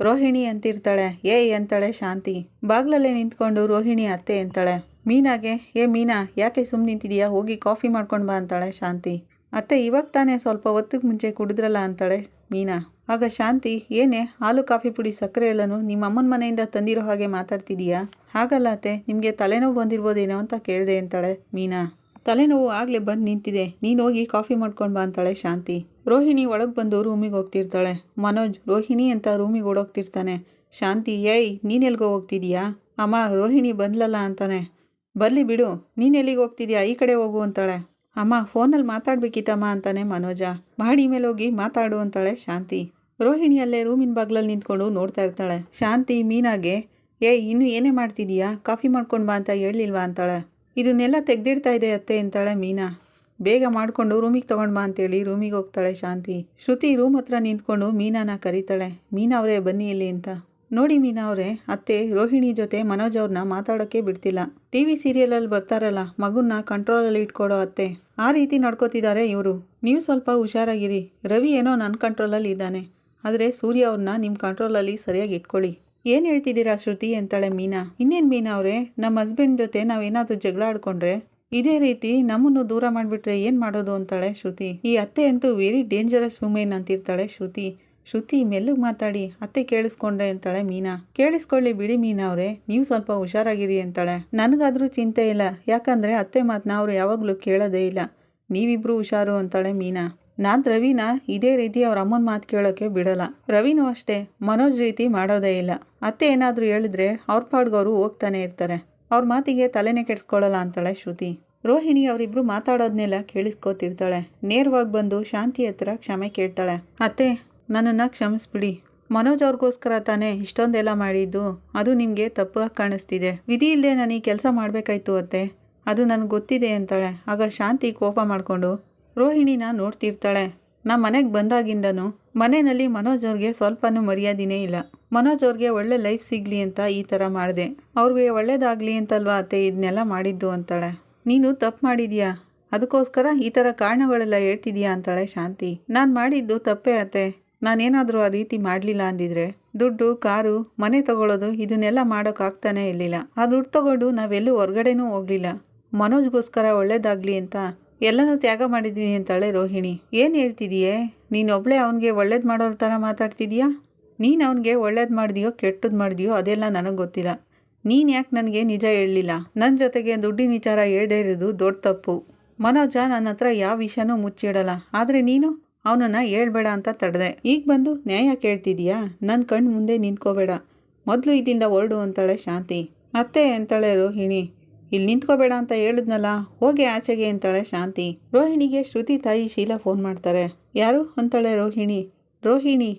ರೋಹಿಣಿ ಅಂತಿರ್ತಾಳೆ. ಏಯ್ ಅಂತಾಳೆ ಶಾಂತಿ. ಬಾಗ್ಲಲ್ಲೇ ನಿಂತ್ಕೊಂಡು ರೋಹಿಣಿ ಅತ್ತೆ ಅಂತಾಳೆ. ಮೀನಾಗೆ, ಏ ಮೀನಾ, ಯಾಕೆ ಸುಮ್ಮನೆ ನಿಂತಿದೀಯಾ ಹೋಗಿ ಕಾಫಿ ಮಾಡ್ಕೊಂಡು ಬಾ ಅಂತಾಳೆ ಶಾಂತಿ. ಅತ್ತೆ ಇವಾಗ ತಾನೇ ಸ್ವಲ್ಪ ಹೊತ್ತಿಗೆ ಮುಂಚೆ ಕುಡಿದ್ರಲ್ಲ ಅಂತಾಳೆ ಮೀನಾ. ಆಗ ಶಾಂತಿ, ಏನೇ, ಹಾಲು, ಕಾಫಿ ಪುಡಿ, ಸಕ್ಕರೆ ಎಲ್ಲನೂ ನಿಮ್ಮ ಅಮ್ಮನ ಮನೆಯಿಂದ ತಂದಿರೋ ಹಾಗೆ ಮಾತಾಡ್ತಿದೀಯಾ? ಹಾಗಲ್ಲ ಅತ್ತೆ, ನಿಮಗೆ ತಲೆನೋವು ಬಂದಿರ್ಬೋದೇನೋ ಅಂತ ಕೇಳಿದೆ ಅಂತಾಳೆ ಮೀನಾ. ತಲೆನೋವು ಆಗಲೇ ಬಂದು ನಿಂತಿದೆ. ನೀನು ಹೋಗಿ ಕಾಫಿ ಮಾಡ್ಕೊಂಡು ಬಾ ಅಂತಾಳೆ ಶಾಂತಿ. ರೋಹಿಣಿ ಒಳಗೆ ಬಂದು ರೂಮಿಗೆ ಹೋಗ್ತಿರ್ತಾಳೆ. ಮನೋಜ್, ರೋಹಿಣಿ ಅಂತ ರೂಮಿಗೆ ಓಡೋಗ್ತಿರ್ತಾನೆ. ಶಾಂತಿ, ಏಯ್ ನೀನೆಲ್ಗೋ ಹೋಗ್ತಿದೀಯಾ? ಅಮ್ಮ, ರೋಹಿಣಿ ಬಂದ್ಲಲ್ಲ ಅಂತಾನೆ. ಬರಲಿ ಬಿಡು ನೀನೆಲ್ಲಿಗೆ ಹೋಗ್ತಿದ್ಯಾ? ಈ ಕಡೆ ಹೋಗು ಅಂತಾಳೆ. ಅಮ್ಮ, ಫೋನಲ್ಲಿ ಮಾತಾಡ್ಬೇಕಿತ್ತಮ್ಮ ಅಂತಾನೆ ಮನೋಜ. ಮಹಡಿ ಮೇಲೆ ಹೋಗಿ ಮಾತಾಡು ಅಂತಾಳೆ ಶಾಂತಿ. ರೋಹಿಣಿ ಅಲ್ಲೇ ರೂಮಿನ ಬಾಗ್ಲಲ್ಲಿ ನಿಂತ್ಕೊಂಡು ನೋಡ್ತಾ ಇರ್ತಾಳೆ. ಶಾಂತಿ ಮೀನಾಗೆ ಏ ಇನ್ನು ಏನೇ ಮಾಡ್ತಿದೀಯಾ? ಕಾಫಿ ಮಾಡ್ಕೊಂಡು ಬಾ ಅಂತ ಹೇಳಲಿಲ್ವಾ? ಅಂತಾಳೆ. ಇದನ್ನೆಲ್ಲ ತೆಗ್ದಿಡ್ತಾ ಇದೆ ಅತ್ತೆ, ಅಂತಾಳೆ ಮೀನಾ. ಬೇಗ ಮಾಡಿಕೊಂಡು ರೂಮಿಗೆ ತೊಗೊಂಡು ಬಾ ಅಂತೇಳಿ ರೂಮಿಗೆ ಹೋಗ್ತಾಳೆ ಶಾಂತಿ. ಶ್ರುತಿ ರೂಮ್ ಹತ್ರ ನಿಂತ್ಕೊಂಡು ಮೀನಾನ ಕರೀತಾಳೆ. ಮೀನಾ ಅವರೇ, ಬನ್ನಿ ಇಲ್ಲಿ, ಅಂತ. ನೋಡಿ ಮೀನಾ ಅವರೇ, ಅತ್ತೆ ರೋಹಿಣಿ ಜೊತೆ ಮನೋಜ್ ಅವ್ರನ್ನ ಮಾತಾಡೋಕ್ಕೆ ಬಿಡ್ತಿಲ್ಲ. ಟಿ ವಿ ಸೀರಿಯಲಲ್ಲಿ ಬರ್ತಾರಲ್ಲ ಮಗುನ ಕಂಟ್ರೋಲಲ್ಲಿ ಇಟ್ಕೊಡೋ ಅತ್ತೆ. ಆ ರೀತಿ ನಡ್ಕೋತಿದ್ದಾರೆ ಇವರು. ನೀವು ಸ್ವಲ್ಪ ಹುಷಾರಾಗಿರಿ. ರವಿ ಏನೋ ನನ್ನ ಕಂಟ್ರೋಲಲ್ಲಿ ಇದ್ದಾನೆ. ಆದರೆ ಸೂರ್ಯ ಅವ್ರನ್ನ ನಿಮ್ಮ ಕಂಟ್ರೋಲಲ್ಲಿ ಸರಿಯಾಗಿ ಇಟ್ಕೊಳ್ಳಿ. ಏನು ಹೇಳ್ತಿದ್ದೀರಾ ಶ್ರುತಿ ಅಂತಾಳೆ ಮೀನಾ. ಇನ್ನೇನು ಮೀನಾ ಅವರೇ ನಮ್ಮ ಹಸ್ಬೆಂಡ್ ಜೊತೆ ನಾವೇನಾದರೂ ಜಗಳ ಆಡ್ಕೊಂಡ್ರೆ, ಇದೇ ರೀತಿ ನಮ್ಮನ್ನು ದೂರ ಮಾಡಿಬಿಟ್ರೆ ಏನು ಮಾಡೋದು ಅಂತಾಳೆ ಶ್ರುತಿ. ಈ ಅತ್ತೆ ಅಂತೂ ವೆರಿ ಡೇಂಜರಸ್ ವುಮೆನ್ ಅಂತಿರ್ತಾಳೆ ಶ್ರುತಿ. ಶ್ರುತಿ ಮೆಲ್ಲಗೆ ಮಾತಾಡಿ, ಅತ್ತೆ ಕೇಳಿಸ್ಕೊಂಡ್ರೆ ಅಂತಾಳೆ ಮೀನಾ. ಕೇಳಿಸ್ಕೊಳ್ಳಿ ಬಿಡಿ ಮೀನಾ ಅವರೇ, ನೀವು ಸ್ವಲ್ಪ ಹುಷಾರಾಗಿರಿ ಅಂತಾಳೆ. ನನಗಾದ್ರೂ ಚಿಂತೆ ಇಲ್ಲ, ಯಾಕಂದರೆ ಅತ್ತೆ ಮಾತನ್ನ ಅವ್ರು ಯಾವಾಗಲೂ ಕೇಳೋದೇ ಇಲ್ಲ. ನೀವಿಬ್ರು ಹುಷಾರು ಅಂತಾಳೆ ಮೀನಾ. ನಾನು ರವಿನ ಇದೇ ರೀತಿ ಅವ್ರ ಅಮ್ಮನ ಮಾತು ಕೇಳೋಕ್ಕೆ ಬಿಡಲ್ಲ. ರವಿನೂ ಅಷ್ಟೇ, ಮನೋಜ್ ರೀತಿ ಮಾಡೋದೇ ಇಲ್ಲ. ಅತ್ತೆ ಏನಾದರೂ ಹೇಳಿದ್ರೆ ಅವ್ರ ಪಾಡ್ಗವರು ಹೋಗ್ತಾನೆ ಇರ್ತಾರೆ. ಅವ್ರ ಮಾತಿಗೆ ತಲೆನೇ ಕೆಡಿಸ್ಕೊಳ್ಳಲ್ಲ ಅಂತಾಳೆ ಶ್ರುತಿ. ರೋಹಿಣಿ ಅವರಿಬ್ರು ಮಾತಾಡೋದನ್ನೆಲ್ಲ ಕೇಳಿಸ್ಕೊತಿರ್ತಾಳೆ. ನೇರವಾಗಿ ಬಂದು ಶಾಂತಿ ಹತ್ರ ಕ್ಷಮೆ ಕೇಳ್ತಾಳೆ. ಅತ್ತೆ ನನ್ನನ್ನು ಕ್ಷಮಿಸ್ಬಿಡಿ. ಮನೋಜ್ ಅವ್ರಿಗೋಸ್ಕರ ತಾನೇ ಇಷ್ಟೊಂದೆಲ್ಲ ಮಾಡಿದ್ದು. ಅದು ನಿಮಗೆ ತಪ್ಪಾಗಿ ಕಾಣಿಸ್ತಿದೆ. ವಿಧಿ ಇಲ್ಲದೆ ನಾನು ಈ ಕೆಲಸ ಮಾಡಬೇಕಾಯ್ತು ಅತ್ತೆ. ಅದು ನನಗೆ ಗೊತ್ತಿದೆ ಅಂತಾಳೆ. ಆಗ ಶಾಂತಿ ಕೋಪ ಮಾಡಿಕೊಂಡು, ರೋಹಿಣಿನ ನೋಡ್ತಿರ್ತಾಳೆ. ನಮ್ಮ ಮನೆಗೆ ಬಂದಾಗಿಂದನು ಮನೆಯಲ್ಲಿ ಮನೋಜ್ ಅವ್ರಿಗೆ ಸ್ವಲ್ಪನೂ ಮರ್ಯಾದಿನೇ ಇಲ್ಲ. ಮನೋಜ್ ಅವ್ರಿಗೆ ಒಳ್ಳೆ ಲೈಫ್ ಸಿಗಲಿ ಅಂತ ಈ ಥರ ಮಾಡಿದೆ. ಅವ್ರಿಗೆ ಒಳ್ಳೇದಾಗಲಿ ಅಂತಲ್ವಾ ಅತ್ತೆ ಇದನ್ನೆಲ್ಲ ಮಾಡಿದ್ದು? ಅಂತಾಳೆ. ನೀನು ತಪ್ಪು ಮಾಡಿದ್ಯಾ? ಅದಕ್ಕೋಸ್ಕರ ಈ ಥರ ಕಾರಣಗಳೆಲ್ಲ ಹೇಳ್ತಿದ್ಯಾ? ಅಂತಾಳೆ ಶಾಂತಿ. ನಾನು ಮಾಡಿದ್ದು ತಪ್ಪೇ ಅತ್ತೆ. ನಾನೇನಾದರೂ ಆ ರೀತಿ ಮಾಡಲಿಲ್ಲ ಅಂದಿದ್ರೆ ದುಡ್ಡು, ಕಾರು, ಮನೆ ತಗೊಳ್ಳೋದು ಇದನ್ನೆಲ್ಲ ಮಾಡೋಕ್ಕಾಗ್ತಾನೆ ಇರಲಿಲ್ಲ. ಆ ದುಡ್ಡು ತಗೊಂಡು ನಾವೆಲ್ಲೂ ಹೊರ್ಗಡೆನೂ ಹೋಗಲಿಲ್ಲ. ಮನೋಜ್ಗೋಸ್ಕರ ಒಳ್ಳೇದಾಗಲಿ ಅಂತ ಎಲ್ಲನೂ ತ್ಯಾಗ ಮಾಡಿದ್ದೀನಿ ಅಂತಾಳೆ ರೋಹಿಣಿ. ಏನು ಹೇಳ್ತಿದೀಯೇ? ನೀನೊಬ್ಳೆ ಅವನಿಗೆ ಒಳ್ಳೇದು ಮಾಡೋರ ಥರ ಮಾತಾಡ್ತಿದ್ಯಾ? ನೀನು ಅವನಿಗೆ ಒಳ್ಳೇದು ಮಾಡಿದೆಯೋ ಕೆಟ್ಟದ್ದು ಮಾಡಿದೆಯೋ ಅದೆಲ್ಲ ನನಗೆ ಗೊತ್ತಿಲ್ಲ. ನೀನು ಯಾಕೆ ನನಗೆ ನಿಜ ಹೇಳಲಿಲ್ಲ? ನನ್ನ ಜೊತೆಗೆ ದುಡ್ಡಿನ ವಿಚಾರ ಹೇಳದೇ ಇರೋದು ದೊಡ್ಡ ತಪ್ಪು. ಮನೋಜ ನನ್ನ ಹತ್ರ ಯಾವ ವಿಷಯನೂ ಮುಚ್ಚಿಡಲ್ಲ. ಆದರೆ ನೀನು? ಅವನನ್ನು ಹೇಳ್ಬೇಡ ಅಂತ ತಡೆದೆ. ಈಗ ಬಂದು ನ್ಯಾಯ ಕೇಳ್ತಿದೀಯಾ? ನನ್ನ ಕಣ್ಣು ಮುಂದೆ ನಿಂತ್ಕೋಬೇಡ. ಮೊದಲು ಇಲ್ಲಿಂದ ಹೊರಡು ಅಂತಾಳೆ ಶಾಂತಿ. ಅತ್ತೆ ಅಂತಾಳೆ ರೋಹಿಣಿ. ಇಲ್ಲಿ ನಿಂತ್ಕೋಬೇಡ ಅಂತ ಹೇಳಿದ್ನಲ್ಲ, ಹೋಗಿ ಆಚೆಗೆ ಅಂತಾಳೆ ಶಾಂತಿ. ರೋಹಿಣಿಗೆ ಶ್ರುತಿ ತಾಯಿ ಶೀಲಾ ಫೋನ್ ಮಾಡ್ತಾರೆ. ಯಾರು? ಅಂತಾಳೆ ರೋಹಿಣಿ. ರೋಹಿಣಿ,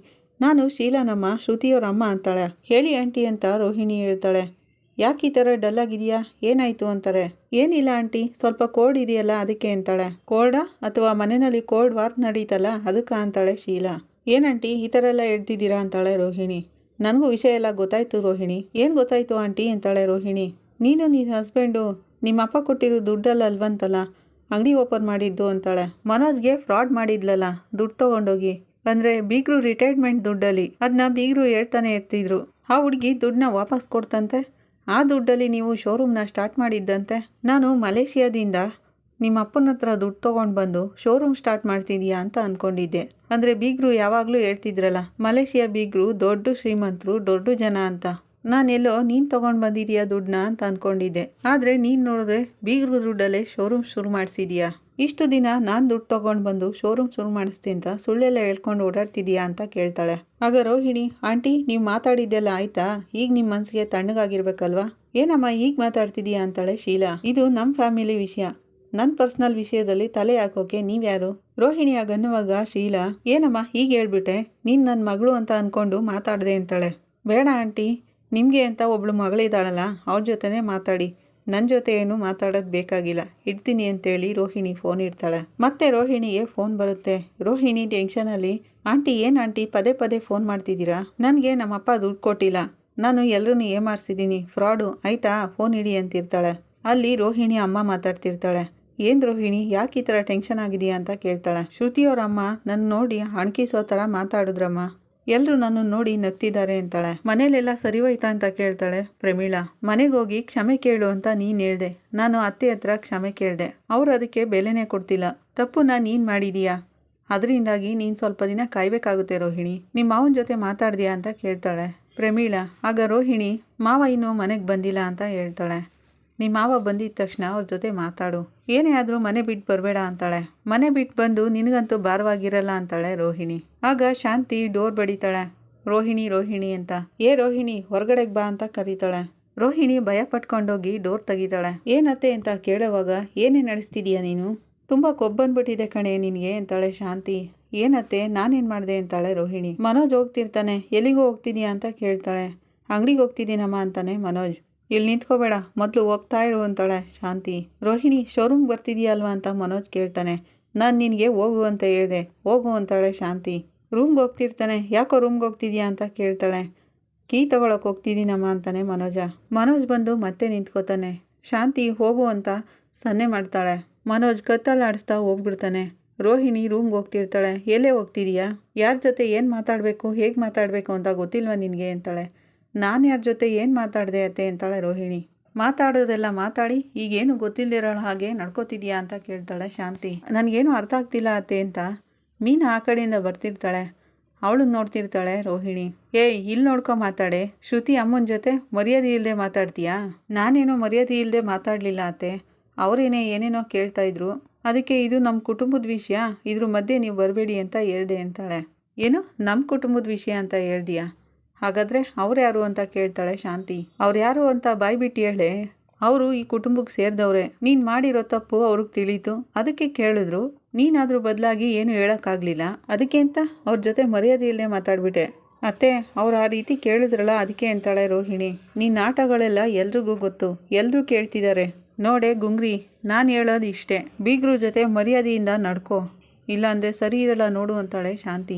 ನಾನು ಶೀಲಾನಮ್ಮ ಶ್ರುತಿಯವ್ರ ಅಮ್ಮ ಅಂತಾಳೆ. ಹೇಳಿ ಆಂಟಿ ಅಂತ ರೋಹಿಣಿ ಹೇಳ್ತಾಳೆ. ಯಾಕೆ ಈ ಥರ ಡಲ್ ಆಗಿದೆಯಾ ಏನಾಯಿತು ಅಂತಾರೆ. ಏನಿಲ್ಲ ಆಂಟಿ, ಸ್ವಲ್ಪ ಕೋಲ್ಡ್ ಇದೆಯಲ್ಲ ಅದಕ್ಕೆ ಅಂತಾಳೆ. ಕೋಲ್ಡಾ ಅಥವಾ ಮನೆಯಲ್ಲಿ ಕೋಲ್ಡ್ ವಾರ್ ನಡೀತಲ್ಲ ಅದಕ್ಕೆ ಅಂತಾಳೆ ಶೀಲಾ. ಏನಂಟಿ ಈ ಥರ ಎಲ್ಲ ಎಡ್ದಿದ್ದೀರಾ ಅಂತಾಳೆ ರೋಹಿಣಿ. ನನಗೂ ವಿಷಯ ಎಲ್ಲ ಗೊತ್ತಾಯ್ತು ರೋಹಿಣಿ. ಏನು ಗೊತ್ತಾಯ್ತು ಆಂಟಿ ಅಂತಾಳೆ ರೋಹಿಣಿ. ನೀನು ನಿನ್ನ ಹಸ್ಬೆಂಡು, ನಿಮ್ಮ ಅಪ್ಪ ಕೊಟ್ಟಿರೋ ದುಡ್ಡಲ್ಲ ಅಲ್ವಂತಲ್ಲ, ಅಂಗಡಿ ಓಪನ್ ಮಾಡಿದ್ದು ಅಂತಾಳೆ. ಮನೋಜ್ಗೆ ಫ್ರಾಡ್ ಮಾಡಿದ್ಲಲ್ಲ, ದುಡ್ಡು ತೊಗೊಂಡೋಗಿ. ಅಂದರೆ ಬೀಗರು ರಿಟೈರ್ಮೆಂಟ್ ದುಡ್ಡಲ್ಲಿ. ಅದನ್ನ ಬೀಗರು ಹೇಳ್ತಾನೆ ಇರ್ತಿದ್ರು. ಆ ಹುಡುಗಿ ದುಡ್ಡನ್ನ ವಾಪಸ್ ಕೊಡ್ತಂತೆ? ಆ ದುಡ್ಡಲ್ಲಿ ನೀವು ಶೋರೂಮ್ನ ಸ್ಟಾರ್ಟ್ ಮಾಡಿದ್ದಂತೆ. ನಾನು ಮಲೇಷಿಯಾದಿಂದ ನಿಮ್ಮ ಅಪ್ಪನ ಹತ್ರ ದುಡ್ಡು ತೊಗೊಂಡು ಬಂದು ಶೋರೂಮ್ ಸ್ಟಾರ್ಟ್ ಮಾಡ್ತಿದ್ಯಾ ಅಂತ ಅಂದ್ಕೊಂಡಿದ್ದೆ ಅಂದರೆ ಬೀಗ್ರು ಯಾವಾಗಲೂ ಹೇಳ್ತಿದ್ರಲ್ಲ, ಮಲೇಷಿಯಾ ಬೀಗರು ದೊಡ್ಡ ಶ್ರೀಮಂತರು, ದೊಡ್ಡ ಜನ ಅಂತ. ನಾನೆಲ್ಲೋ, ನೀನು ತೊಗೊಂಡು ಬಂದಿದೀಯಾ ದುಡ್ಡನ್ನ ಅಂತ ಅಂದ್ಕೊಂಡಿದ್ದೆ ಆದರೆ ನೀನು ನೋಡಿದ್ರೆ ಬೀಗ್ರು ದುಡ್ಡಲ್ಲೇ ಶೋರೂಮ್ ಶುರು ಮಾಡಿಸಿದ್ಯಾ? ಇಷ್ಟು ದಿನ ನಾನು ದುಡ್ಡು ತೊಗೊಂಡು ಬಂದು ಶೋರೂಮ್ ಶುರು ಮಾಡಿಸ್ತೀನಿ ಅಂತ ಸುಳ್ಳೆಲ್ಲ ಹೇಳ್ಕೊಂಡು ಓಡಾಡ್ತಿದ್ಯಾ ಅಂತ ಕೇಳ್ತಾಳೆ. ಆಗ ರೋಹಿಣಿ, ಆಂಟಿ, ನೀವು ಮಾತಾಡಿದ್ದೆಲ್ಲ ಆಯ್ತಾ? ಈಗ ನಿಮ್ಮ ಮನಸ್ಸಿಗೆ ತಣ್ಣಗಾಗಿರ್ಬೇಕಲ್ವಾ? ಏನಮ್ಮ, ಈಗ ಮಾತಾಡ್ತಿದೀಯಾ? ಅಂತಾಳೆ ಶೀಲಾ. ಇದು ನಮ್ಮ ಫ್ಯಾಮಿಲಿ ವಿಷಯ. ನನ್ನ ಪರ್ಸ್ನಲ್ ವಿಷಯದಲ್ಲಿ ತಲೆ ಹಾಕೋಕೆ ನೀವ್ಯಾರು ರೋಹಿಣಿ ಆಗನ್ನುವಾಗ ಶೀಲಾ, ಏನಮ್ಮ, ಈಗ ಹೇಳ್ಬಿಟ್ಟೆ? ನೀನು ನನ್ನ ಮಗಳು ಅಂತ ಅಂದ್ಕೊಂಡು ಮಾತಾಡಿದೆ ಅಂತಾಳೆ. ಬೇಡ ಆಂಟಿ, ನಿಮಗೆ ಅಂತ ಒಬ್ಳು ಮಗಳಿದ್ದಾಳಲ್ಲ ಅವ್ರ ಜೊತೆನೇ ಮಾತಾಡಿ. ನನ್ನ ಜೊತೆ ಏನು ಮಾತಾಡೋದು ಬೇಕಾಗಿಲ್ಲ. ಇಡ್ತೀನಿ ಅಂತೇಳಿ ರೋಹಿಣಿ ಫೋನ್ ಇಡ್ತಾಳೆ. ಮತ್ತೆ ರೋಹಿಣಿಗೆ ಫೋನ್ ಬರುತ್ತೆ. ರೋಹಿಣಿ ಟೆನ್ಷನಲ್ಲಿ ಆಂಟಿ, ಏನು ಆಂಟಿ? ಪದೇ ಪದೇ ಫೋನ್ ಮಾಡ್ತಿದ್ದೀರಾ? ನನಗೆ ನಮ್ಮಪ್ಪ ದುಡ್ಡು ಕೊಟ್ಟಿಲ್ಲ. ನಾನು ಎಲ್ಲರೂ ಏಮಾರಿಸಿದ್ದೀನಿ. ಫ್ರಾಡು. ಆಯ್ತಾ? ಫೋನ್ ಇಡಿ ಅಂತಿರ್ತಾಳೆ. ಅಲ್ಲಿ ರೋಹಿಣಿ ಅಮ್ಮ ಮಾತಾಡ್ತಿರ್ತಾಳೆ. ಏನು ರೋಹಿಣಿ? ಯಾಕೆ ಈ ಥರ ಟೆನ್ಷನ್ ಆಗಿದೆಯಾ? ಅಂತ ಕೇಳ್ತಾಳೆ. ಶ್ರುತಿಯವರಮ್ಮ ನನ್ನ ನೋಡಿ ಅಣಕಿಸೋ ಥರ ಮಾತಾಡಿದ್ರಮ್ಮ. ಎಲ್ಲರೂ ನಾನು ನೋಡಿ ನಗ್ತಿದ್ದಾರೆ ಅಂತಾಳೆ. ಮನೇಲೆಲ್ಲ ಸರಿ ಹೋಯ್ತಾ ಅಂತ ಕೇಳ್ತಾಳೆ ಪ್ರಮೀಳಾ. ಮನೆಗೆ ಹೋಗಿ ಕ್ಷಮೆ ಕೇಳು ಅಂತ ನೀನು ಹೇಳ್ದೆ. ನಾನು ಅತ್ತೆ ಹತ್ರ ಕ್ಷಮೆ ಕೇಳಿದೆ. ಅವ್ರು ಅದಕ್ಕೆ ಬೆಲೆನೇ ಕೊಡ್ತಿಲ್ಲ. ತಪ್ಪುನ ನೀನು ಮಾಡಿದೀಯಾ? ಅದರಿಂದಾಗಿ ನೀನು ಸ್ವಲ್ಪ ದಿನ ಕಾಯಬೇಕಾಗುತ್ತೆ ರೋಹಿಣಿ. ನಿಮ್ಮ ಮಾವನ ಜೊತೆ ಮಾತಾಡ್ದೀಯಾ ಅಂತ ಕೇಳ್ತಾಳೆ ಪ್ರಮೀಳಾ. ಆಗ ರೋಹಿಣಿ, ಮಾವ ಇನ್ನೂ ಮನೆಗೆ ಬಂದಿಲ್ಲ ಅಂತ ಹೇಳ್ತಾಳೆ. ನಿಮ್ಮ ಮಾವ ಬಂದಿದ ತಕ್ಷಣ ಅವ್ರ ಜೊತೆ ಮಾತಾಡು. ಏನೇ ಆದರೂ ಮನೆ ಬಿಟ್ಟು ಬರಬೇಡ ಅಂತಾಳೆ. ಮನೆ ಬಿಟ್ಟು ಬಂದು ನಿನಗಂತೂ ಭಾರವಾಗಿರಲ್ಲ ಅಂತಾಳೆ ರೋಹಿಣಿ. ಆಗ ಶಾಂತಿ ಡೋರ್ ಬಡಿತಾಳೆ. ರೋಹಿಣಿ ರೋಹಿಣಿ ಅಂತ. ಏ ರೋಹಿಣಿ, ಹೊರಗಡೆಗೆ ಬಾ ಅಂತ ಕರೀತಾಳೆ. ರೋಹಿಣಿ ಭಯ ಪಟ್ಕೊಂಡೋಗಿ ಡೋರ್ ತೆಗಿತಾಳೆ. ಏನತ್ತೆ ಅಂತ ಕೇಳೋವಾಗ, ಏನೇ ನಡೆಸ್ತಿದೀಯ ನೀನು? ತುಂಬ ಕೊಬ್ಬಂದ್ಬಿಟ್ಟಿದೆ ಕಣೆ ನಿನಗೆ ಅಂತಾಳೆ ಶಾಂತಿ. ಏನತ್ತೆ, ನಾನೇನು ಮಾಡಿದೆ ಅಂತಾಳೆ ರೋಹಿಣಿ. ಮನೋಜ್ ಹೋಗ್ತಿರ್ತಾನೆ. ಎಲ್ಲಿಗೂ ಹೋಗ್ತಿದ್ಯಾ ಅಂತ ಕೇಳ್ತಾಳೆ. ಅಂಗಡಿಗೆ ಹೋಗ್ತಿದ್ದೀನಮ್ಮ ಅಂತಾನೆ ಮನೋಜ್. ಇಲ್ಲಿ ನಿಂತ್ಕೋಬೇಡ. ಮೊದಲು ಹೋಗ್ತಾ ಇರು ಅಂತಾಳೆ ಶಾಂತಿ. ರೋಹಿಣಿ ಶೋರೂಮ್ಗೆ ಬರ್ತಿದೀಯಲ್ವಾ ಅಂತ ಮನೋಜ್ ಕೇಳ್ತಾನೆ. ನಾನು ನಿನಗೆ ಹೋಗು ಅಂತ ಹೇಳಿದೆ. ಹೋಗು ಅಂತಾಳೆ ಶಾಂತಿ. ರೂಮ್ಗೆ ಹೋಗ್ತಿರ್ತಾನೆ. ಯಾಕೋ ರೂಮ್ಗೆ ಹೋಗ್ತಿದ್ಯಾ ಅಂತ ಕೇಳ್ತಾಳೆ. ಕೀ ತಗೊಳಕ್ಕೆ ಹೋಗ್ತಿದ್ದೀನಮ್ಮ ಅಂತಾನೆ ಮನೋಜ. ಮನೋಜ್ ಬಂದು ಮತ್ತೆ ನಿಂತ್ಕೋತಾನೆ. ಶಾಂತಿ, ಹೋಗು ಅಂತ ಸನ್ನೆ ಮಾಡ್ತಾಳೆ. ಮನೋಜ್ ಕತ್ತಲ್ಲಿ ಆಡಿಸ್ತಾ ಹೋಗ್ಬಿಡ್ತಾನೆ. ರೋಹಿಣಿ ರೂಮ್ಗೆ ಹೋಗ್ತಿರ್ತಾಳೆ. ಎಲ್ಲೇ ಹೋಗ್ತಿದೀಯಾ? ಯಾರ ಜೊತೆ ಏನು ಮಾತಾಡಬೇಕು? ಹೇಗೆ ಮಾತಾಡಬೇಕು ಅಂತ ಗೊತ್ತಿಲ್ವಾ ನಿನಗೆ? ಅಂತಾಳೆ. ನಾನು ಯಾರ ಜೊತೆ ಏನು ಮಾತಾಡಿದೆ ಅತ್ತೆ ಅಂತಾಳೆ ರೋಹಿಣಿ. ಮಾತಾಡೋದೆಲ್ಲ ಮಾತಾಡಿ, ಈಗೇನು ಗೊತ್ತಿಲ್ಲದಿರೋಳು ಹಾಗೆ ನಡ್ಕೋತಿದ್ಯಾ ಅಂತ ಕೇಳ್ತಾಳೆ ಶಾಂತಿ. ನನಗೇನು ಅರ್ಥ ಆಗ್ತಿಲ್ಲ ಅತ್ತೆ ಅಂತ. ಮೀನು ಆ ಕಡೆಯಿಂದ ಬರ್ತಿರ್ತಾಳೆ. ಅವಳು ನೋಡ್ತಿರ್ತಾಳೆ ರೋಹಿಣಿ. ಏಯ್ ಇಲ್ಲಿ ನೋಡ್ಕೊ ಮಾತಾಡೆ. ಶ್ರುತಿ ಅಮ್ಮನ ಜೊತೆ ಮರ್ಯಾದೆ ಇಲ್ಲದೆ ಮಾತಾಡ್ತೀಯಾ? ನಾನೇನೋ ಮರ್ಯಾದೆ ಇಲ್ಲದೆ ಮಾತಾಡಲಿಲ್ಲ ಅತ್ತೆ. ಅವರೇನೇ ಏನೇನೋ ಕೇಳ್ತಾ ಇದ್ರು. ಅದಕ್ಕೆ ಇದು ನಮ್ಮ ಕುಟುಂಬದ ವಿಷಯ. ಇದ್ರ ಮಧ್ಯೆ ನೀವು ಬರಬೇಡಿ ಅಂತ ಹೇಳ್ದೆ ಅಂತಾಳೆ. ಏನು? ನಮ್ಮ ಕುಟುಂಬದ ವಿಷಯ ಅಂತ ಹೇಳ್ದಿಯಾ? ಹಾಗಾದರೆ ಅವ್ರು ಯಾರು ಅಂತ ಕೇಳ್ತಾಳೆ ಶಾಂತಿ. ಅವ್ರು ಯಾರು ಅಂತ ಬಾಯ್ಬಿಟ್ಟು ಹೇಳೆ, ಅವರು ಈ ಕುಟುಂಬಕ್ಕೆ ಸೇರಿದವ್ರೆ. ನೀನು ಮಾಡಿರೋ ತಪ್ಪು ಅವ್ರಿಗೆ ತಿಳಿತು. ಅದಕ್ಕೆ ಕೇಳಿದ್ರು. ನೀನಾದರೂ ಬದಲಾಗಿ ಏನು ಹೇಳೋಕ್ಕಾಗಲಿಲ್ಲ. ಅದಕ್ಕೆ ಅಂತ ಅವ್ರ ಜೊತೆ ಮರ್ಯಾದೆಯಲ್ಲೇ ಮಾತಾಡ್ಬಿಟ್ಟೆ. ಅತ್ತೆ, ಅವ್ರು ಆ ರೀತಿ ಕೇಳಿದ್ರಲ್ಲ ಅದಕ್ಕೆ ಅಂತಾಳೆ ರೋಹಿಣಿ. ನಿನ್ನ ಆಟಗಳೆಲ್ಲ ಎಲ್ರಿಗೂ ಗೊತ್ತು. ಎಲ್ಲರೂ ಕೇಳ್ತಿದ್ದಾರೆ ನೋಡೆ ಗುಂಗ್ರಿ, ನಾನು ಹೇಳೋದು ಇಷ್ಟೇ. ಬೀಗ್ರ ಜೊತೆ ಮರ್ಯಾದೆಯಿಂದ ನಡ್ಕೋ. ಇಲ್ಲಾಂದರೆ ಸರಿ ಇರಲ್ಲ ನೋಡು ಅಂತಾಳೆ ಶಾಂತಿ.